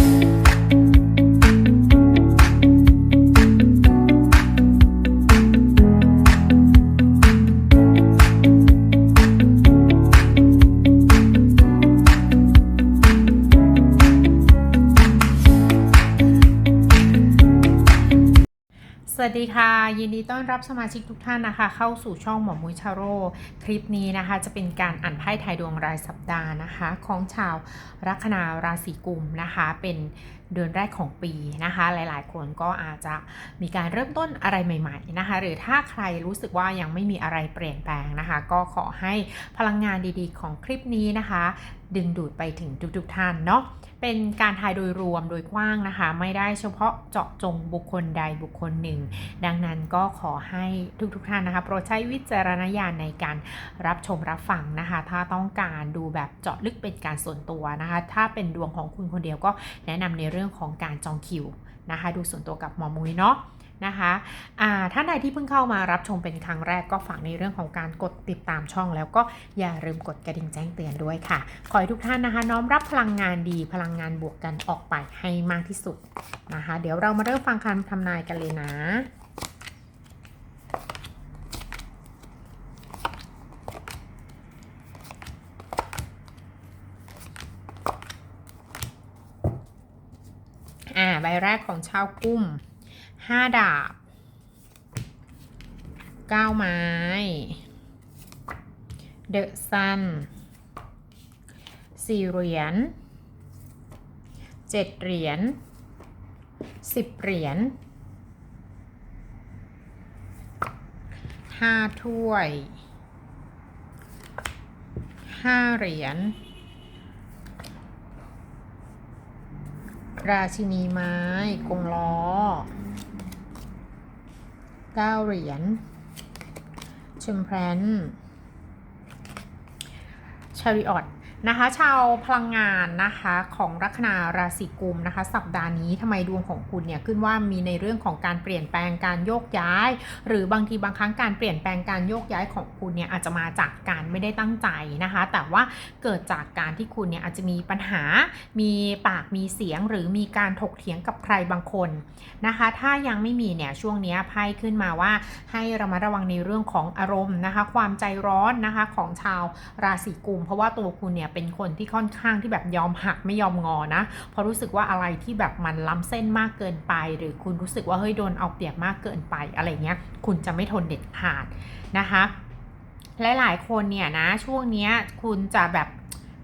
สวั ดีค่ะ ยินดีต้อนรับสมาชิกทุกท่านนะคะ เข้าสู่ช่องหมอมุ้ยชาโร่คลิปนี้นะคะ จะเป็นการอ่านไพ่ไทยดวงรายสัปดาห์นะคะ ของชาวลัคนาราศีกุมนะคะ เป็น เดือนแรกของปีนะคะ หลายๆ คนก็อาจจะมีการเริ่มต้นอะไรใหม่ ๆ นะคะ หรือถ้าใครรู้สึกว่ายังไม่มีอะไรเปลี่ยนแปลงนะคะ ก็ขอให้พลังงานดีๆ ของคลิปนี้นะคะ ดึงดูดไปถึงทุกๆท่านเนาะเป็นการทายโดยรวมโดยกว้างนะคะ ไม่ได้เฉพาะเจาะจงบุคคลใดบุคคลหนึ่ง ดังนั้นก็ขอให้ทุกๆทท่านนะคะโปรดใช้วิจารณญาณในการรับชมรับฟังนะคะ ถ้าต้องการดูแบบเจาะลึกเป็นการส่วนตัวนะคะ ถ้าเป็นดวงของคุณคนเดียวก็แนะนำในเรื่องื่องของการจองคิวนะคะ ดูส่วนตัวกับหมอมุ้ยเนาะนะคะอ่าท่านใดที่เพิ่งเข้ามารับชมเป็นครั้งแรกก็ฝากในเรื่องของการกดติดตามช่อง แล้วก็อย่าลืมกดกระดิ่งแจ้งเตือนด้วยค่ะ ขอให้ทุกท่านนะคะ น้อมรับพลังงานดีพลังงานบวกกันออกไปให้มากที่สุดนะคะ เดี๋ยวเรามาเริ่มฟังคำทำนายกันเลยนะ อ่าใบ แรกของชาวกุ้มห้าดาบเก้าไม้ เดอะซันสี่เหรียญเจ็ดเหรียญสิบเหรียญห้าถ้วยห้าเหรียญ ราชินีไม้กงล้อเก้าเหรียญชมแพรนชาริออต นะคะ ชาวพลังงานนะคะของลัคนาราศีกุมนะคะ สัปดาห์นี้ทำไมดวงของคุณเนี่ยขึ้นว่ามีในเรื่องของการเปลี่ยนแปลงการโยกย้าย หรือบางทีบางครั้งการเปลี่ยนแปลงการโยกย้ายของคุณเนี่ยอาจจะมาจากการไม่ได้ตั้งใจนะคะ แต่ว่าเกิดจากการที่คุณเนี่ยอาจจะมีปัญหา มีปากมีเสียง หรือมีการถกเถียงกับใครบางคนนะคะ ถ้ายังไม่มีเนี่ยช่วงนี้ไพ่ขึ้นมาว่าให้ระมัดระวังในเรื่องของอารมณ์นะคะ ความใจร้อนนะคะของชาวราศีกุมเพราะว่าตัวคุณเนี่ยเป็นคนที่ค่อนข้างที่แบบยอมหักไม่ยอมงอนะเพราะรู้สึกว่าอะไรที่แบบมันล้ำเส้นมากเกินไป หรือคุณรู้สึกว่าเฮ้ยโดนเอาเปรียบมากเกินไปอะไรเงี้ยคุณจะไม่ทนเด็ดขาดนะคะหลาย ๆ คนเนี่ยนะช่วงนี้คุณจะแบบ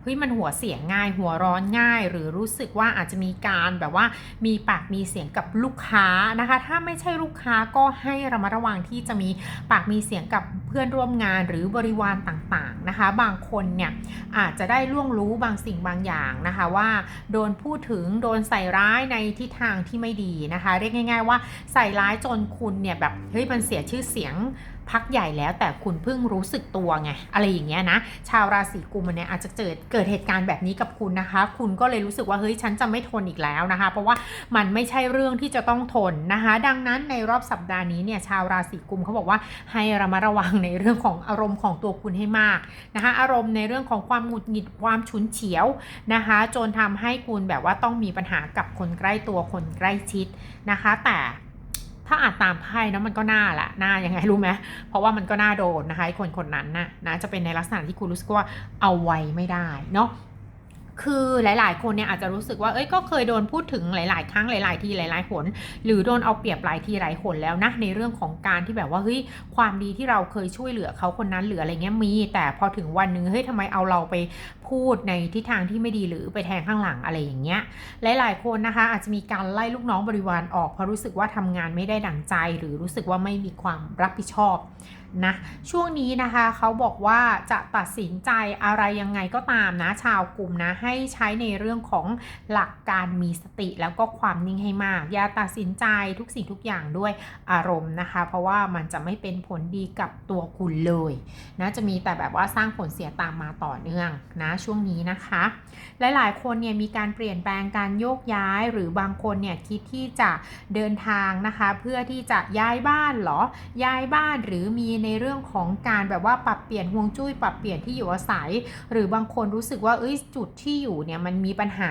ฮ้ยมันหัวเสียงง่าย หัวร้อนง่าย หรือรู้สึกว่าอาจจะมีการแบบว่ามีปากมีเสียงกับลูกค้านะคะ ถ้าไม่ใช่ลูกค้าก็ให้ระมัดระวังที่จะมีปากมีเสียงกับเพื่อนร่วมงานหรือบริวารต่างๆนะคะ บางคนเนี่ยอาจจะได้ล่วงรู้บางสิ่งบางอย่างนะคะว่าโดนพูดถึงโดนใส่ร้ายในทิศทางที่ไม่ดีนะคะ เรียกง่าย ๆ ว่าใส่ร้ายจนคุณเนี่ยแบบเฮ้ยมันเสียชื่อเสียง พักใหญ่แล้วแต่คุณเพิ่งรู้สึกตัวไงอะไรอย่างเงี้ยนะชาวราศีกุมเนี่ยอาจจะเกิดเกิดเหตุการณ์แบบนี้กับคุณนะคะ คุณก็เลยรู้สึกว่าเฮ้ยฉันจะไม่ทนอีกแล้วนะคะ เพราะว่ามันไม่ใช่เรื่องที่จะต้องทนนะคะ ดังนั้นในรอบสัปดาห์นี้เนี่ยชาวราศีกุมเขาบอกว่าให้ระมัดระวังในเรื่องของอารมณ์ของตัวคุณให้มากนะคะ อารมณ์ในเรื่องของความหงุดหงิดความฉุนเฉียวนะคะ จนทำให้คุณแบบว่าต้องมีปัญหากับคนใกล้ตัวคนใกล้ชิดนะคะ แต่ ถ้าอ่านตามไพ่นะมันก็น่าละน่ายังไงรู้ไหมเพราะว่ามันก็น่าโดนนะคะคนคนนั้นน่ะนะจะเป็นในลักษณะที่คุณรู้สึกว่าเอาไว้ไม่ได้เนาะ คือหลาย ๆ คนเนี่ยอาจจะรู้สึกว่า เอ้ย ก็เคยโดนพูดถึงหลาย ๆ ครั้งหลาย ๆ ทีหลาย ๆ หน หรือโดนเอาเปรียบหลายทีหลายหนแล้วนะ ในเรื่องของการที่แบบว่า เฮ้ย ความดีที่เราเคยช่วยเหลือเขาคนนั้นหรืออะไรเงี้ยมี แต่พอถึงวันนึง เฮ้ยทำไมเอาเราไปพูดในทิศทางที่ไม่ดีหรือไปแทงข้างหลังอะไรอย่างเงี้ย หลาย ๆ คนนะคะ อาจจะมีการไล่ลูกน้องบริวารออกเพราะรู้สึกว่าทำงานไม่ได้ดั่งใจ หรือรู้สึกว่าไม่มีความรับผิดชอบ นะช่วงนี้นะคะเขาบอกว่าจะตัดสินใจอะไรยังไงก็ตามนะ ชาวกลุ่มนะให้ใช้ในเรื่องของหลักการมีสติแล้วก็ความนิ่งให้มาก อย่าตัดสินใจทุกสิ่งทุกอย่างด้วยอารมณ์นะคะ เพราะว่ามันจะไม่เป็นผลดีกับตัวคุณเลยนะจะมีแต่แบบว่าสร้างผลเสียตามมาต่อเนื่องนะช่วงนี้นะคะ หลายๆ คนเนี่ยมีการเปลี่ยนแปลงการโยกย้ายหรือบางคนเนี่ยคิดที่จะเดินทางนะคะ เพื่อที่จะย้ายบ้านหรอย้ายบ้านหรือมีในในเรื่องของการแบบว่าปรับเปลี่ยนห่วงจุ้ยปรับเปลี่ยนที่อยู่อาศัย หรือบางคนรู้สึกว่าเอ้ยจุดที่อยู่เนี่ยมันมีปัญหา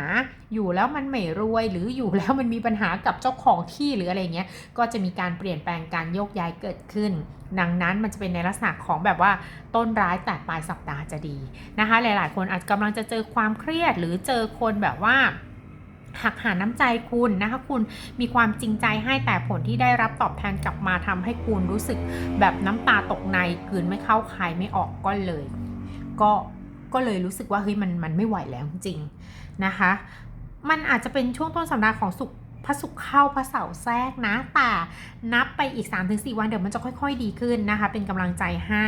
อยู่แล้วมันไม่รวยหรืออยู่แล้วมันมีปัญหากับเจ้าของที่หรืออะไรเงี้ยก็จะมีการเปลี่ยนแปลงการโยกย้ายเกิดขึ้นดังนั้นมันจะเป็นในลักษณะของแบบว่าต้นร้ายแต่ปลายสัปดาห์จะดีนะคะ หลาย ๆ คนอาจกำลังจะเจอความเครียดหรือเจอคนแบบว่า หักหาน้ำใจคุณนะคะคุณมีความจริงใจให้แต่ผลที่ได้รับตอบแทนกลับมาทำให้คุณรู้สึกแบบน้ำตาตกในกืนไม่เข้าคายไม่ออกก็เลย ก็ก็เลยรู้สึกว่าเฮ้ยมันมันไม่ไหวแล้วจริงนะคะ มันอาจจะเป็นช่วงต้นสัปดาห์ของสุข พระศุกร์เข้าพระเสาร์แทรกนะ แต่นับไปอีก 3-4 วันเดี๋ยวมันจะค่อย ๆ ดีขึ้นนะคะ เป็นกำลังใจให้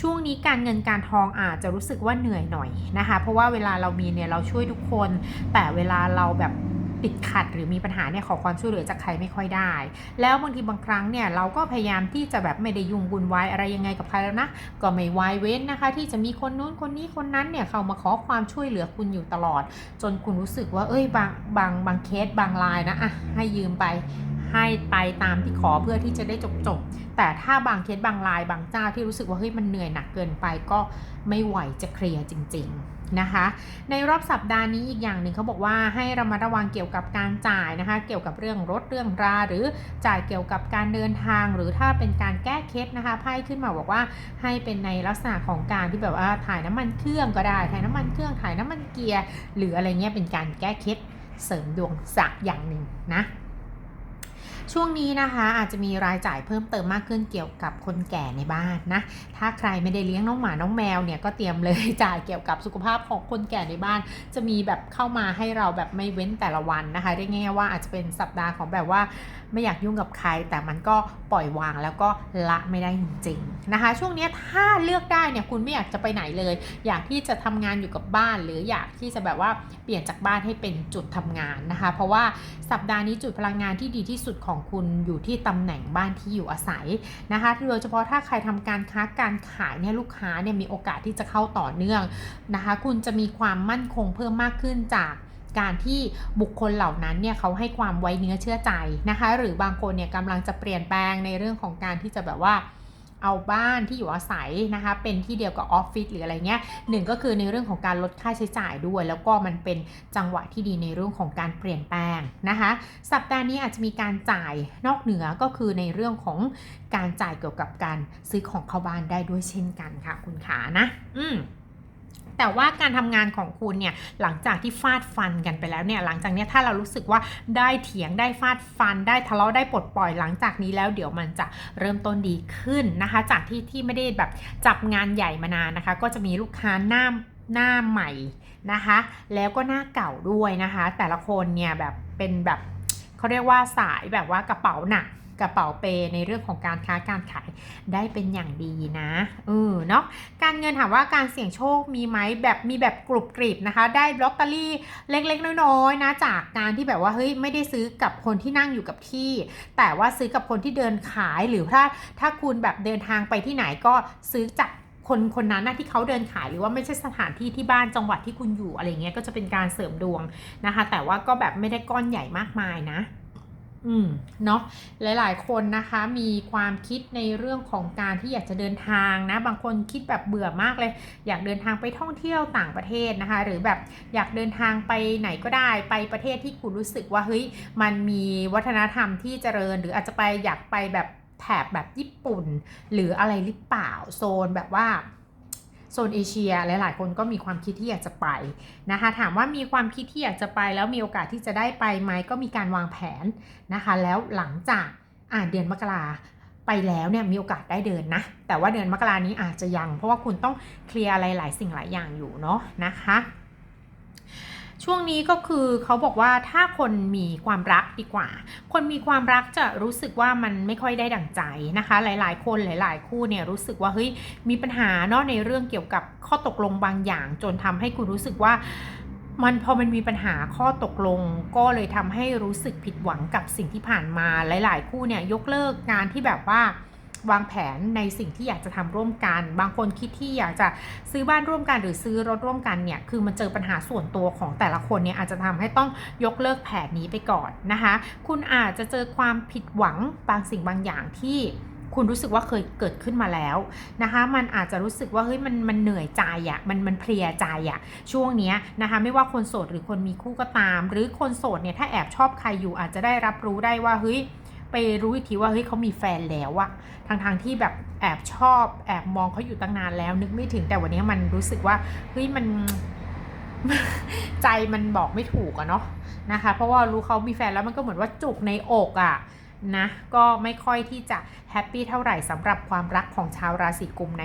ช่วงนี้การเงินการทองอาจจะรู้สึกว่าเหนื่อยหน่อยนะคะ เพราะว่าเวลาเรามีเนี่ยเราช่วยทุกคน แต่เวลาเราแบบ ติดขัดหรือมีปัญหาเนี่ยขอความช่วยเหลือจากใครไม่ค่อยได้ แล้วบางทีบางครั้งเนี่ยเราก็พยายามที่จะแบบไม่ได้ยุ่งวุ่นวายอะไรยังไงกับใครแล้วนะ ก็ไม่วายเว้นนะคะ ที่จะมีคนนู้นคนนี้คนนั้นเนี่ยเข้ามาขอความช่วยเหลือคุณอยู่ตลอด จนคุณรู้สึกว่าเอ้ยบางบางบางเคสบางรายนะอะให้ยืมไป ให้ไปตามที่ขอเพื่อที่จะได้จบจบๆแต่ถ้าบางเคสบางรายบางเจ้าที่รู้สึกว่าเฮ้ยมันเหนื่อยหนักเกินไปก็ไม่ไหวจะเคลียร์จริง ๆนะคะ ในรอบสัปดาห์นี้อีกอย่างหนึ่งเขาบอกว่าให้ระมัดระวังเกี่ยวกับการจ่ายนะคะ เกี่ยวกับเรื่องรถเรื่องรา หรือจ่ายเกี่ยวกับการเดินทาง หรือถ้าเป็นการแก้เคล็ดนะคะไพ่ขึ้นมาบอกว่าให้เป็นในลักษณะของการที่แบบว่าถ่ายน้ำมันเครื่องก็ได้ถ่ายน้ำมันเครื่องถ่ายน้ำมันเกียร์หรืออะไรเงี้ยเป็นการแก้เคล็ดเสริมดวงสักอย่างหนึ่งนะ ช่วงนี้นะคะอาจจะมีรายจ่ายเพิ่มเติมมากขึ้นเกี่ยวกับคนแก่ในบ้านนะ ถ้าใครไม่ได้เลี้ยงน้องหมาน้องแมวเนี่ยก็เตรียมเลยจ่ายเกี่ยวกับสุขภาพของคนแก่ในบ้าน จะมีแบบเข้ามาให้เราแบบไม่เว้นแต่ละวันนะคะเรียกง่ายว่าอาจจะเป็นสัปดาห์ของแบบว่าไม่อยากยุ่งกับใคร แต่มันก็ปล่อยวางแล้วก็ละไม่ได้จริงๆนะคะ ช่วงนี้ถ้าเลือกได้เนี่ยคุณไม่อยากจะไปไหนเลย อยากที่จะทำงานอยู่กับบ้าน หรืออยากที่จะแบบว่าเปลี่ยนจากบ้านให้เป็นจุดทำงานนะคะ เพราะว่าสัปดาห์นี้จุดพลังงานที่ดีที่สุดของคุณอยู่ที่ตำแหน่งบ้านที่อยู่อาศัยนะคะโดยเฉพาะถ้าใครทำการค้าการขายเนี่ยลูกค้าเนี่ยมีโอกาสที่จะเข้าต่อเนื่องนะคะ คุณจะมีความมั่นคงเพิ่มมากขึ้นจากการที่บุคคลเหล่านั้นเนี่ยเขาให้ความไว้เนื้อเชื่อใจนะคะ หรือบางคนเนี่ยกำลังจะเปลี่ยนแปลงในเรื่องของการที่จะแบบว่า เอาบ้านที่อยู่อาศัยนะคะ เป็นที่เดียวกับออฟฟิศหรืออะไรเงี้ยหนึ่งก็คือในเรื่องของการลดค่าใช้จ่ายด้วย แล้วก็มันเป็นจังหวะที่ดีในเรื่องของการเปลี่ยนแปลงนะคะ สัปดาห์นี้อาจจะมีการจ่ายนอกเหนือก็คือในเรื่องของการจ่ายเกี่ยวกับการซื้อของเข้าบ้านได้ด้วยเช่นกันค่ะคุณขานะ อืม แต่ว่าการทำงานของคุณเนี่ยหลังจากที่ฟาดฟันกันไปแล้วเนี่ยหลังจากนี้ถ้าเรารู้สึกว่าได้เถียงได้ฟาดฟัน ได้ทะเลาะได้ปลดปล่อยหลังจากนี้แล้วเดี๋ยวมันจะเริ่มต้นดีขึ้นนะคะ จากที่ที่ไม่ได้แบบจับงานใหญ่มานานนะคะ ก็จะมีลูกค้าหน้าหน้าใหม่นะคะ แล้วก็หน้าเก่าด้วยนะคะ แต่ละคนเนี่ยแบบเป็นแบบเขาเรียกว่าสายแบบว่ากระเป๋าหนัก กระเป๋าเปในเรื่องของการค้าการขายได้เป็นอย่างดีนะเออเนาะการเงินถามว่าการเสี่ยงโชคมีไหมแบบมีแบบกรุบกริบนะคะ ได้ลอตเตอรี่เล็กๆน้อยๆนะจากการที่แบบว่าเฮ้ยไม่ได้ซื้อกับคนที่นั่งอยู่กับที่ แต่ว่าซื้อกับคนที่เดินขายหรือถ้าถ้าคุณแบบเดินทางไปที่ไหนก็ซื้อจากคนคนนั้นนะที่เขาเดินขายหรือว่าไม่ใช่สถานที่ที่บ้านจังหวัดที่คุณอยู่อะไรเงี้ยก็จะเป็นการเสริมดวงนะคะ แต่ว่าก็แบบไม่ได้ก้อนใหญ่มากมายนะ อืมเนาะหลายๆ คนนะคะมีความคิดในเรื่องของการที่อยากจะเดินทางนะ บางคนคิดแบบเบื่อมากเลย อยากเดินทางไปท่องเที่ยวต่างประเทศนะคะ หรือแบบอยากเดินทางไปไหนก็ได้ไปประเทศที่คุณรู้สึกว่าเฮ้ยมันมีวัฒนธรรมที่เจริญ หรืออาจจะไปอยากไปแบบแถบแบบญี่ปุ่น หรืออะไรหรือเปล่าโซนแบบว่า โซนเอเชียหลายๆคนก็มีความคิดที่อยากจะไปนะคะถามว่ามีความคิดที่อยากจะไปแล้วมีโอกาสที่จะได้ไปไหมก็มีการวางแผนนะคะแล้วหลังจากอ่าเดือนมกราไปแล้วเนี่ยมีโอกาสได้เดินนะ แต่ว่าเดือนมกรานี้อาจจะยัง เพราะว่าคุณต้องเคลียร์อะไรหลายสิ่งหลายอย่างอยู่เนาะนะคะ ช่วงนี้ก็คือเขาบอกว่าถ้าคนมีความรักดีกว่า คนมีความรักจะรู้สึกว่ามันไม่ค่อยได้ดั่งใจนะคะ หลายๆ คนหลาย ๆ คู่เนี่ยรู้สึกว่าเฮ้ยมีปัญหาเนาะในเรื่องเกี่ยวกับข้อตกลงบางอย่าง จนทำให้คุณรู้สึกว่ามันพอมันมีปัญหาข้อตกลง ก็เลยทำให้รู้สึกผิดหวังกับสิ่งที่ผ่านมาหลาย ๆ คู่เนี่ยยกเลิกงานที่แบบว่า วางแผนในสิ่งที่อยากจะทำร่วมกัน บางคนคิดที่อยากจะซื้อบ้านร่วมกัน หรือซื้อรถร่วมกันเนี่ยคือมันเจอปัญหาส่วนตัวของแต่ละคนเนี่ยอาจจะทำให้ต้องยกเลิกแผนนี้ไปก่อนนะคะ คุณอาจจะเจอความผิดหวังบางสิ่งบางอย่างที่คุณรู้สึกว่าเคยเกิดขึ้นมาแล้วนะคะ มันอาจจะรู้สึกว่าเฮ้ยมันมันเหนื่อยใจอะ่ะมันมันเพลียใจอะ่ะช่วงเนี้ยนะคะไม่ว่าคนโสดหรือคนมีคู่ก็ตาม หรือคนโสดเนี่ยถ้าแอบชอบใครอยู่อาจจะได้รับรู้ได้ว่าเฮ้ย ไปรู้อีกทีว่าเฮ้ยเขามีแฟนแล้วอะทางทางที่แบบแอบชอบแอบมองเขาอยู่ตั้งนานแล้ว นึกไม่ถึงแต่วันนี้มันรู้สึกว่าเฮ้ยมันใจมันบอกไม่ถูกอะเนาะนะคะ เพราะว่ารู้เขามีแฟนแล้วมันก็เหมือนว่าจุกในอกอะนะก็ไม่ค่อยที่จะแฮปปี้เท่าไหร่สำหรับความรักของชาวราศีกุมใน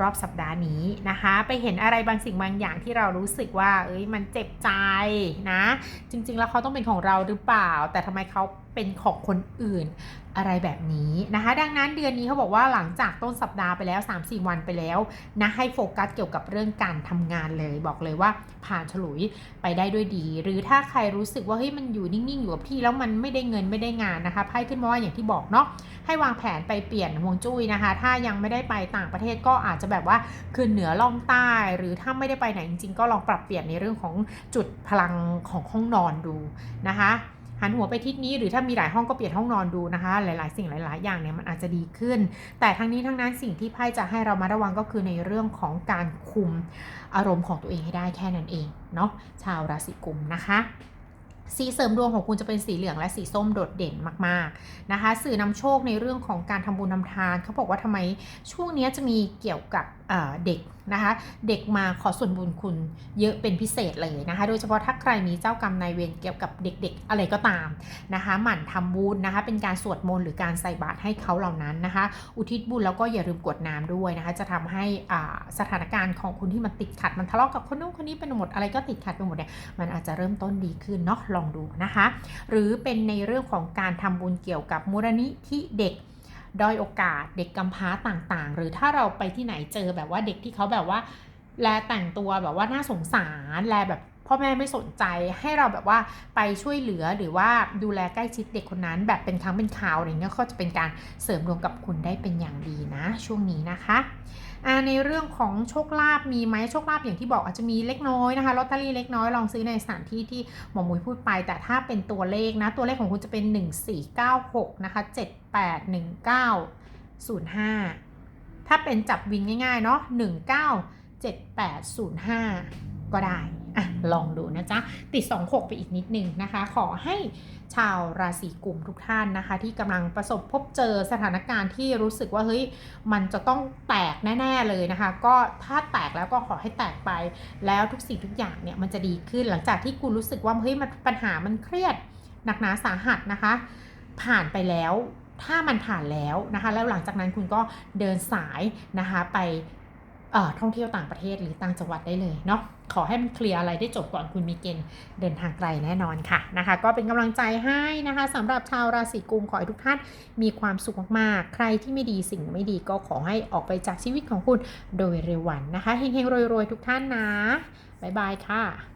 รอบสัปดาห์นี้นะคะ ไปเห็นอะไรบางสิ่งบางอย่างที่เรารู้สึกว่า เอ้ยมันเจ็บใจนะ จริง ๆ แล้วเขาต้องเป็นของเราหรือเปล่า แต่ทำไมเขา เป็นของคนอื่นอะไรแบบนี้นะคะ ดังนั้นเดือนนี้เขาบอกว่าหลังจากต้นสัปดาห์ไปแล้ว 3-4 วันไปแล้วนะให้โฟกัสเกี่ยวกับเรื่องการทำงานเลย บอกเลยว่าผ่านฉลุยไปได้ด้วยดี หรือถ้าใครรู้สึกว่าเฮ้ยมันอยู่นิ่งๆ อยู่กับที่แล้วมันไม่ได้เงินไม่ได้งานนะคะไพ่ขึ้นมาว่าอย่างที่บอกเนาะให้วางแผนไปเปลี่ยนฮวงจุ้ยนะคะ ถ้ายังไม่ได้ไปต่างประเทศก็อาจจะแบบว่าขึ้นเหนือล่องใต้ หรือถ้าไม่ได้ไปไหนจริงๆ ก็ลองปรับเปลี่ยนในเรื่องของจุดพลังของห้องนอนดูนะคะ หันหัวไปทิศนี้หรือถ้ามีหลายห้องก็เปลี่ยนห้องนอนดูนะคะ หลายๆ สิ่งหลาย ๆ อย่างเนี่ยมันอาจจะดีขึ้น แต่ทั้งนี้ทั้งนั้นสิ่งที่ไพ่จะให้เรามาระวังก็คือในเรื่องของการคุมอารมณ์ของตัวเองให้ได้แค่นั้นเองเนาะชาวราศีกุมนะคะสีเสริมดวงของคุณจะเป็นสีเหลืองและสีส้มโดดเด่นมากๆนะคะ สื่อนำโชคในเรื่องของการทำบุญทำทาน เขาบอกว่าทำไมช่วงนี้จะมีเกี่ยวกับ เด็กนะคะเด็กมาขอส่วนบุญคุณเยอะเป็นพิเศษเลยนะคะ โดยเฉพาะถ้าใครมีเจ้ากรรมนายเวรเกี่ยวกับเด็กๆ อะไรก็ตามนะคะหมั่นทำบุญนะคะ เป็นการสวดมนต์หรือการใส่บาตรให้เขาเหล่านั้นนะคะ อุทิศบุญแล้วก็อย่าลืมกวดน้ำด้วยนะคะ จะทำให้สถานการณ์ของคุณที่มันติดขัด มันทะเลาะกับคนนู้นคนนี้เป็นหมดอะไรก็ติดขัดไปหมดเนี่ยมันอาจจะเริ่มต้นดีขึ้นเนาะลองดูนะคะ หรือเป็นในเรื่องของการทำบุญเกี่ยวกับมูลนิธิเด็ก ด้อยโอกาสเด็กกำพร้าต่างๆ หรือถ้าเราไปที่ไหนเจอแบบว่าเด็กที่เขาแบบว่าแลแต่งตัวแบบว่าน่าสงสารแลแบบ พ่อแม่ไม่สนใจให้เราแบบว่าไปช่วยเหลือหรือว่าดูแลใกล้ชิดเด็กคนนั้น แบบเป็นครั้งเป็นคราวอะไรเงี้ยก็จะเป็นการเสริมดวงกับคุณได้เป็นอย่างดีนะ ช่วงนี้นะคะในเรื่องของโชคลาภมีไหมโชคลาภอย่างที่บอกอาจจะมีเล็กน้อยนะคะลอตเตอรี่เล็กน้อยลองซื้อในสถานที่ที่หมอมุยพูดไป แต่ถ้าเป็นตัวเลขนะ ตัวเลขของคุณจะเป็น 1496นะคะ781905 ถ้าเป็นจับวินง่ายๆเนาะ197805 ก็ได้อะลองดูนะจ๊ะ ติด 26 ไปอีกนิดนึงนะคะ ขอให้ชาวราศีกุมทุกท่านนะคะ ที่กำลังประสบพบเจอสถานการณ์ที่รู้สึกว่าเฮ้ยมันจะต้องแตกแน่ ๆเลยนะคะ ก็ถ้าแตกแล้วก็ขอให้แตกไป แล้วทุกสิ่งทุกอย่างเนี่ยมันจะดีขึ้นหลังจากที่คุณรู้สึกว่าเฮ้ยมันปัญหามันเครียดหนักหนาสาหัสนะคะ ผ่านไปแล้วถ้ามันผ่านแล้วนะคะ แล้วหลังจากนั้นคุณก็เดินสายนะคะไป ท่องเที่ยวต่างประเทศหรือต่างจังหวัดได้เลยเนาะขอให้มันเคลียร์อะไรได้จบก่อนคุณมีเกณฑ์เดินทางไกลแน่นอนค่ะนะคะ ก็เป็นกำลังใจให้นะคะสำหรับชาวราศีกุมขอให้ทุกท่านมีความสุขมากๆ ใครที่ไม่ดีสิ่งไม่ดีก็ขอให้ออกไปจากชีวิตของคุณโดยเร็ววันนะคะเฮงๆรวยๆ ทุกท่านนะบ๊ายบายค่ะ